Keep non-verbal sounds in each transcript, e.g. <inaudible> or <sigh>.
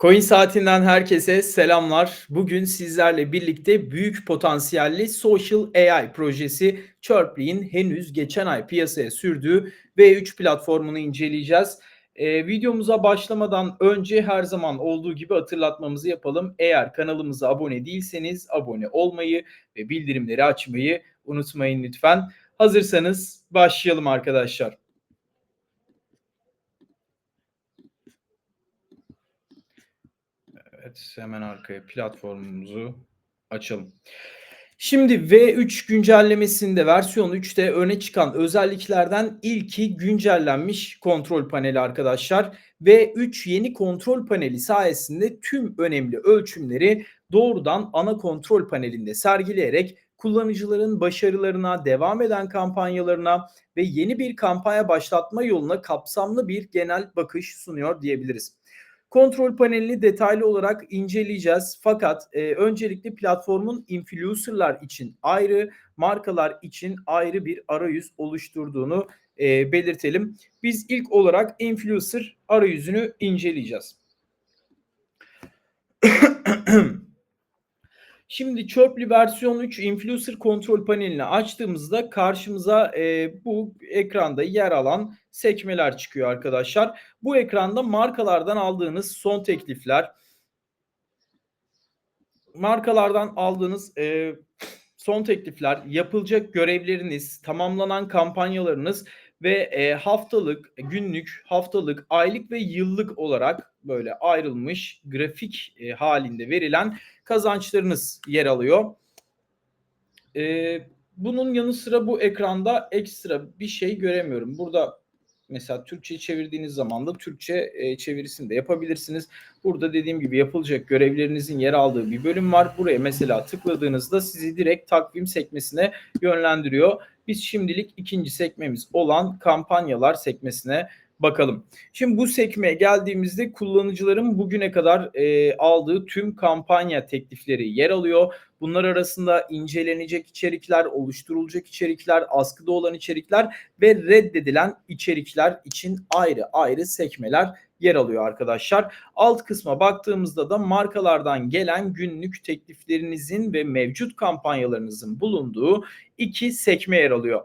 Coin Saatinden herkese selamlar. Bugün sizlerle birlikte büyük potansiyelli Social AI projesi Chirply'in henüz geçen ay piyasaya sürdüğü V3 platformunu inceleyeceğiz. Ee, videomuza başlamadan önce her zaman olduğu gibi hatırlatmamızı yapalım. Eğer kanalımıza abone değilseniz abone olmayı ve bildirimleri açmayı unutmayın lütfen. Hazırsanız başlayalım arkadaşlar. Evet hemen arkaya platformumuzu açalım. Şimdi V3 güncellemesinde versiyon 3'te öne çıkan özelliklerden ilki güncellenmiş kontrol paneli arkadaşlar. V3 yeni kontrol paneli sayesinde tüm önemli ölçümleri doğrudan ana kontrol panelinde sergileyerek kullanıcıların başarılarına, devam eden kampanyalarına ve yeni bir kampanya başlatma yoluna kapsamlı bir genel bakış sunuyor diyebiliriz. Kontrol panelini detaylı olarak inceleyeceğiz. Fakat e, öncelikle platformun influencerlar için ayrı, markalar için ayrı bir arayüz oluşturduğunu e, belirtelim. Biz ilk olarak influencer arayüzünü inceleyeceğiz. <clears throat> <clears throat> Şimdi Chirply versiyon 3 influencer kontrol panelini açtığımızda karşımıza e, bu ekranda yer alan sekmeler çıkıyor arkadaşlar. Bu ekranda markalardan aldığınız son teklifler, markalardan aldığınız e, son teklifler, yapılacak görevleriniz, tamamlanan kampanyalarınız ve e, haftalık, günlük, haftalık, aylık ve yıllık olarak böyle ayrılmış grafik e, halinde verilen kazançlarınız yer alıyor. E, bunun yanı sıra bu ekranda ekstra bir şey göremiyorum. Burada mesela Türkçe çevirdiğiniz zaman da Türkçe e, çevirisini de yapabilirsiniz. Burada dediğim gibi yapılacak görevlerinizin yer aldığı bir bölüm var. Buraya mesela tıkladığınızda sizi direkt takvim sekmesine yönlendiriyor. Biz şimdilik ikinci sekmemiz olan kampanyalar sekmesine bakalım. Şimdi bu sekmeye geldiğimizde kullanıcıların bugüne kadar e, aldığı tüm kampanya teklifleri yer alıyor. Bunlar arasında incelenecek içerikler, oluşturulacak içerikler, askıda olan içerikler ve reddedilen içerikler için ayrı ayrı sekmeler yer alıyor arkadaşlar. Alt kısma baktığımızda da markalardan gelen günlük tekliflerinizin ve mevcut kampanyalarınızın bulunduğu iki sekme yer alıyor.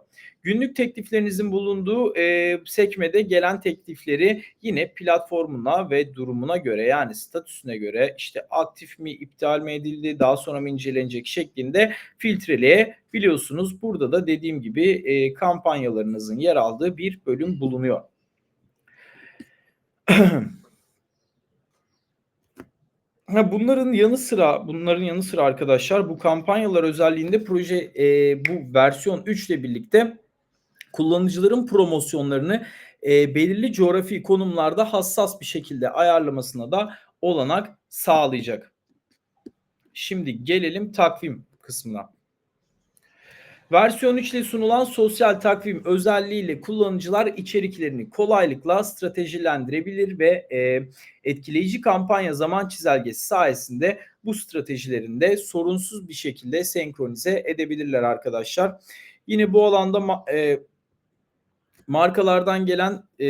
Günlük tekliflerinizin bulunduğu e, sekmede gelen teklifleri yine platformuna ve durumuna göre yani statüsüne göre işte aktif mi iptal mi edildi daha sonra mı incelenecek şeklinde filtreleyebiliyorsunuz. Burada da dediğim gibi e, kampanyalarınızın yer aldığı bir bölüm bulunuyor. <clears throat> bunların yanı sıra bunların yanı sıra arkadaşlar bu kampanyalar özelliğinde proje e, bu versiyon 3 ile birlikte kullanıcıların promosyonlarını e, belirli coğrafi konumlarda hassas bir şekilde ayarlamasına da olanak sağlayacak. Şimdi gelelim takvim kısmına. Versiyon 3 ile sunulan sosyal takvim özelliğiyle kullanıcılar içeriklerini kolaylıkla stratejilendirebilir ve e, etkileyici kampanya zaman çizelgesi sayesinde bu stratejilerinde sorunsuz bir şekilde senkronize edebilirler arkadaşlar. Yine bu alanda e, markalardan gelen e,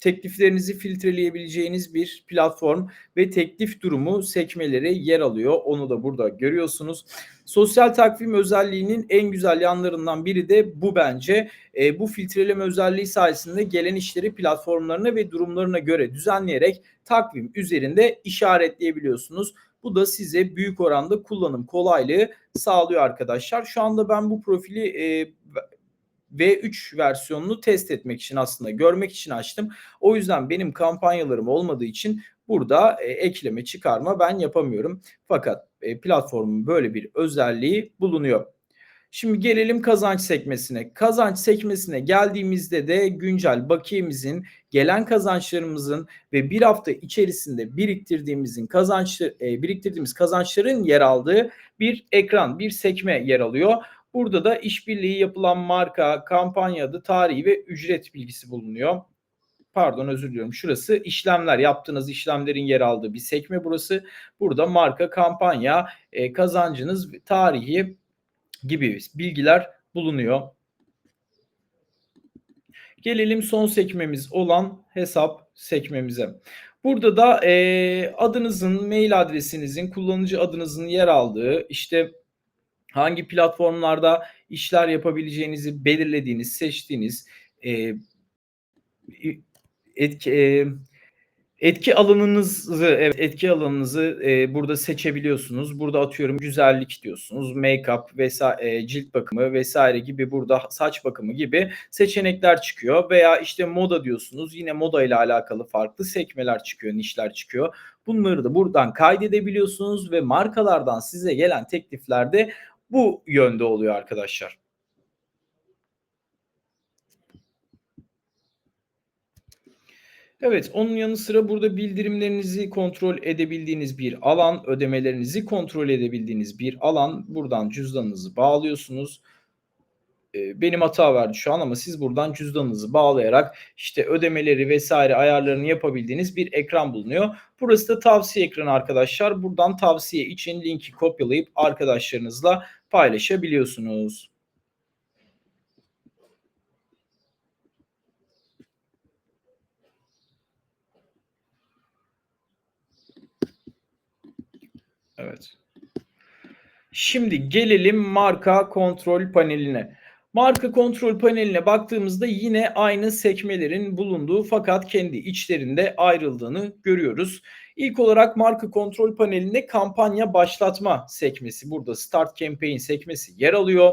tekliflerinizi filtreleyebileceğiniz bir platform ve teklif durumu sekmeleri yer alıyor. Onu da burada görüyorsunuz. Sosyal takvim özelliğinin en güzel yanlarından biri de bu bence. E, bu filtreleme özelliği sayesinde gelen işleri platformlarına ve durumlarına göre düzenleyerek takvim üzerinde işaretleyebiliyorsunuz. Bu da size büyük oranda kullanım kolaylığı sağlıyor arkadaşlar. Şu anda ben bu profili e, V3 versiyonunu test etmek için aslında görmek için açtım. O yüzden benim kampanyalarım olmadığı için burada e, ekleme çıkarma ben yapamıyorum. Fakat e, platformun böyle bir özelliği bulunuyor. Şimdi gelelim kazanç sekmesine. Kazanç sekmesine geldiğimizde de güncel bakiyemizin, gelen kazançlarımızın ve bir hafta içerisinde biriktirdiğimizin kazançlı e, biriktirdiğimiz kazançların yer aldığı bir ekran, bir sekme yer alıyor. Burada da işbirliği yapılan marka, kampanya adı, tarihi ve ücret bilgisi bulunuyor. Pardon özür diliyorum. Şurası işlemler yaptığınız işlemlerin yer aldığı bir sekme burası. Burada marka, kampanya, e, kazancınız, tarihi gibi bilgiler bulunuyor. Gelelim son sekmemiz olan hesap sekmemize. Burada da, eee, adınızın, mail adresinizin, kullanıcı adınızın yer aldığı, işte, hangi platformlarda işler yapabileceğinizi belirlediğiniz, seçtiğiniz, i etki emm, etki alanınızı, evet, etki alanınızı, eee, burada seçebiliyorsunuz. Burada atıyorum güzellik diyorsunuz, make-up vs. eee, cilt bakımı vs. gibi burada saç bakımı gibi seçenekler çıkıyor veya, işte, moda diyorsunuz. Yine moda ile alakalı farklı sekmeler çıkıyor, nişler çıkıyor. Bunları da buradan kaydedebiliyorsunuz ve markalardan size gelen teklifler de bu yönde oluyor arkadaşlar. Evet, onun yanı sıra burada bildirimlerinizi kontrol edebildiğiniz bir alan, ödemelerinizi kontrol edebildiğiniz bir alan. Buradan cüzdanınızı bağlıyorsunuz. Eee, benim hata verdi şu an ama siz buradan cüzdanınızı bağlayarak, işte, ödemeleri vs. ayarlarını yapabildiğiniz bir ekran bulunuyor. Burası da tavsiye ekranı arkadaşlar. Buradan tavsiye için linki kopyalayıp arkadaşlarınızla paylaşabiliyorsunuz. Evet. Şimdi gelelim marka kontrol paneline. Marka kontrol paneline baktığımızda yine aynı sekmelerin bulunduğu fakat kendi içlerinde ayrıldığını görüyoruz. İlk olarak marka kontrol panelinde kampanya başlatma sekmesi, burada start campaign sekmesi yer alıyor.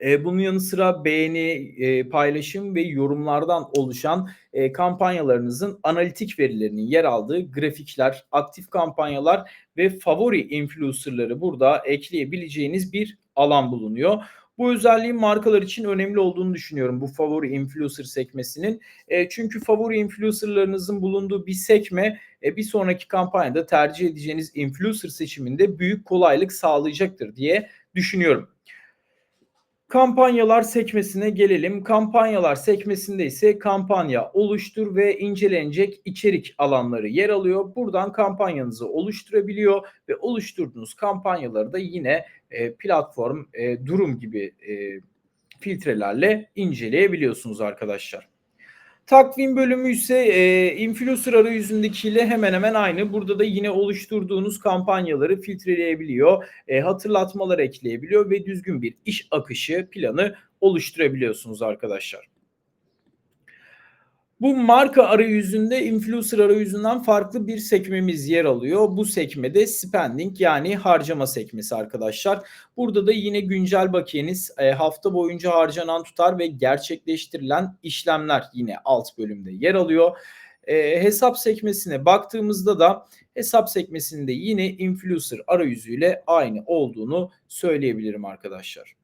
Eee, bunun yanı sıra beğeni, eee, paylaşım ve yorumlardan oluşan, eee, kampanyalarınızın analitik verilerinin yer aldığı grafikler, aktif kampanyalar ve favori influencer'ları burada ekleyebileceğiniz bir alan bulunuyor. Bu özelliğin markalar için önemli olduğunu düşünüyorum bu favori influencer sekmesinin. Çünkü favori influencer'larınızın bulunduğu bir sekme, eee, bir sonraki kampanyada tercih edeceğiniz influencer seçiminde büyük kolaylık sağlayacaktır diye düşünüyorum. Kampanyalar sekmesine gelelim. Kampanyalar sekmesinde ise kampanya oluştur ve incelenecek içerik alanları yer alıyor. Buradan kampanyanızı oluşturabiliyor ve oluşturduğunuz kampanyaları da yine, eee, platform, eee, durum gibi, eee, filtrelerle inceleyebiliyorsunuz arkadaşlar. Takvim bölümü ise, eee, influencer arayüzündekiyle hemen hemen aynı. Burada da yine oluşturduğunuz kampanyaları filtreleyebiliyor, eee, hatırlatmalar ekleyebiliyor ve düzgün bir iş akışı planı oluşturabiliyorsunuz arkadaşlar. Bu marka arayüzünde influencer arayüzünden farklı bir sekmemiz yer alıyor. Bu sekme de spending yani harcama sekmesi arkadaşlar. Burada da yine güncel bakiyeniz, eee, hafta boyunca harcanan tutar ve gerçekleştirilen işlemler yine alt bölümde yer alıyor. Eee, hesap sekmesine baktığımızda da hesap sekmesinde yine influencer arayüzüyle aynı olduğunu söyleyebilirim arkadaşlar.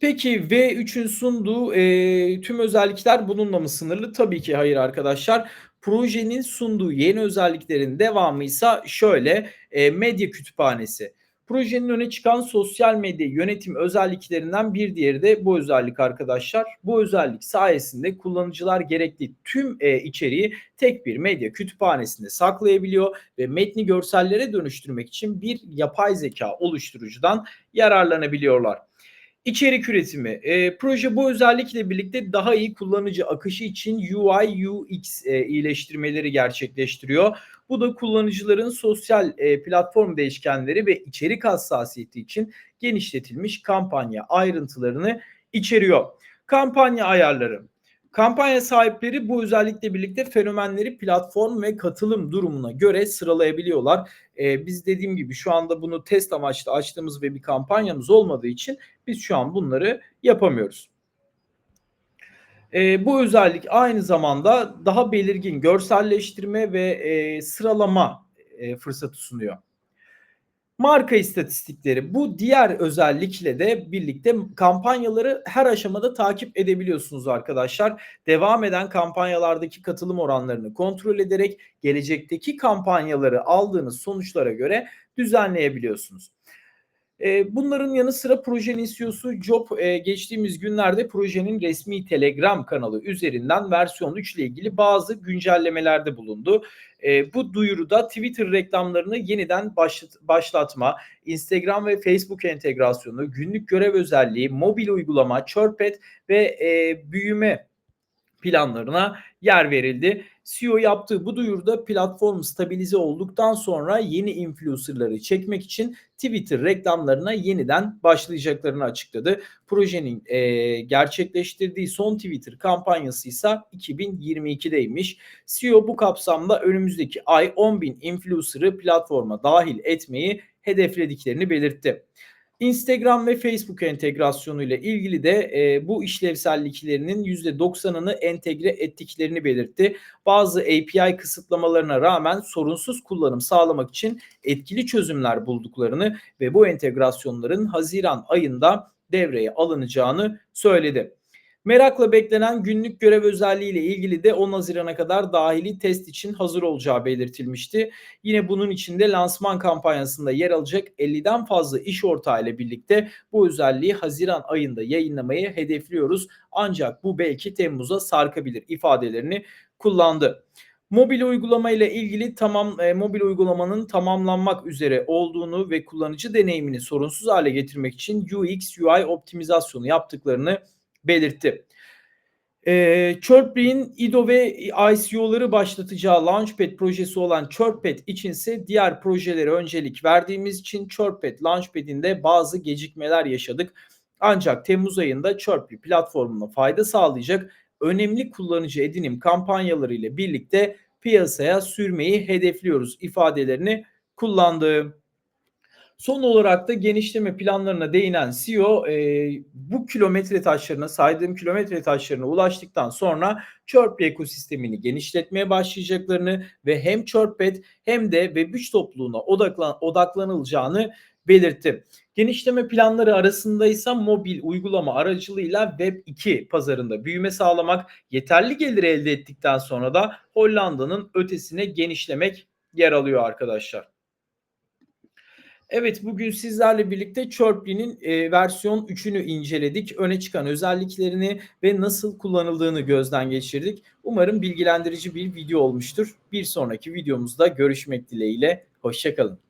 Peki V3'ün sunduğu, eee, tüm özellikler bununla mı sınırlı? Tabii ki hayır arkadaşlar. Projenin sunduğu yeni özelliklerin devamıysa şöyle: Eee, medya kütüphanesi. Projenin öne çıkan sosyal medya yönetim özelliklerinden bir diğeri de bu özellik arkadaşlar. Bu özellik sayesinde kullanıcılar gerekli tüm, eee, içeriği tek bir medya kütüphanesinde saklayabiliyor ve metni görsellere dönüştürmek için bir yapay zekâ oluşturucudan yararlanabiliyorlar. İçerik üretimi. Eee, proje bu özellikle birlikte daha iyi kullanıcı akışı için UI/UX, eee, iyileştirmeleri gerçekleştiriyor. Bu da kullanıcıların sosyal, eee, platform değişkenleri ve içerik hassasiyeti için genişletilmiş kampanya ayrıntılarını içeriyor. Kampanya ayarları. Kampanya sahipleri bu özellikle birlikte fenomenleri platform ve katılım durumuna göre sıralayabiliyorlar. Eee, biz dediğim gibi şu anda bunu test amaçlı açtığımız ve bir kampanyamız olmadığı için biz şu an bunları yapamıyoruz. Eee, bu özellik aynı zamanda daha belirgin görselleştirme ve, eee, sıralama, eee, fırsatı sunuyor. Marka istatistikleri. Bu diğer özellikle de birlikte kampanyaları her aşamada takip edebiliyorsunuz arkadaşlar. Devam eden kampanyalardaki katılım oranlarını kontrol ederek gelecekteki kampanyaları aldığınız sonuçlara göre düzenleyebiliyorsunuz. Eee, bunların yanı sıra projenin CEO'su Job, eee, geçtiğimiz günlerde projenin resmî Telegram kanalı üzerinden versiyon 3 ile ilgili bazı güncellemelerde bulundu. Eee, bu duyuruda Twitter reklamlarını yeniden başlat başlatma, Instagram ve Facebook entegrasyonu, günlük görev özelliği, mobil uygulama, Chirpit ve, eee, büyüme planlarına yer verildi. CEO yaptığı bu duyuruda platform stabilize olduktan sonra yeni influencerları çekmek için Twitter reklamlarına yeniden başlayacaklarını açıkladı. Projenin e, gerçekleştirdiği son Twitter kampanyası ise 2022'deymiş. CEO bu kapsamda önümüzdeki ay 10.000 influencer'ı platforma dahil etmeyi hedeflediklerini belirtti. Instagram ve Facebook entegrasyonu ile ilgili de e, bu işlevselliklerinin %90'ını entegre ettiklerini belirtti. Bazı API kısıtlamalarına rağmen sorunsuz kullanım sağlamak için etkili çözümler bulduklarını ve bu entegrasyonların Haziran ayında devreye alınacağını söyledi. Merakla beklenen günlük görev özelliği ile ilgili de 10 Haziran'a kadar dahili test için hazır olacağı belirtilmişti. Yine bunun içinde lansman kampanyasında yer alacak 50'den fazla iş ortağı ile birlikte bu özelliği Haziran ayında yayınlamayı hedefliyoruz. Ancak bu belki Temmuz'a sarkabilir ifadelerini kullandı. Mobil uygulama ile ilgili tamam e, mobil uygulamanın tamamlanmak üzere olduğunu ve kullanıcı deneyimini sorunsuz hale getirmek için UX UI optimizasyonu yaptıklarını belirtti. E, Chirpy'in IDO ve ICO'ları başlatacağı Launchpad projesi olan Chirpypad içinse diğer projelere öncelik verdiğimiz için Chirpypad Launchpad'inde bazı gecikmeler yaşadık. Ancak Temmuz ayında Chirpy platformuna fayda sağlayacak önemli kullanıcı edinim kampanyaları ile birlikte piyasaya sürmeyi hedefliyoruz ifadelerini kullandı. Son olarak da genişleme planlarına değinen CEO e, bu kilometre taşlarına saydığım kilometre taşlarına ulaştıktan sonra Chirp ekosistemini genişletmeye başlayacaklarını ve hem Chirpet hem de Web3 topluluğuna odaklan, odaklanılacağını belirtti. Genişleme planları arasında ise mobil uygulama aracılığıyla Web2 pazarında büyüme sağlamak, yeterli gelir elde ettikten sonra da Hollanda'nın ötesine genişlemek yer alıyor arkadaşlar. Evet bugün sizlerle birlikte Chirpy'nin e, versiyon 3'ünü inceledik. Öne çıkan özelliklerini ve nasıl kullanıldığını gözden geçirdik. Umarım bilgilendirici bir video olmuştur. Bir sonraki videomuzda görüşmek dileğiyle. Hoşçakalın.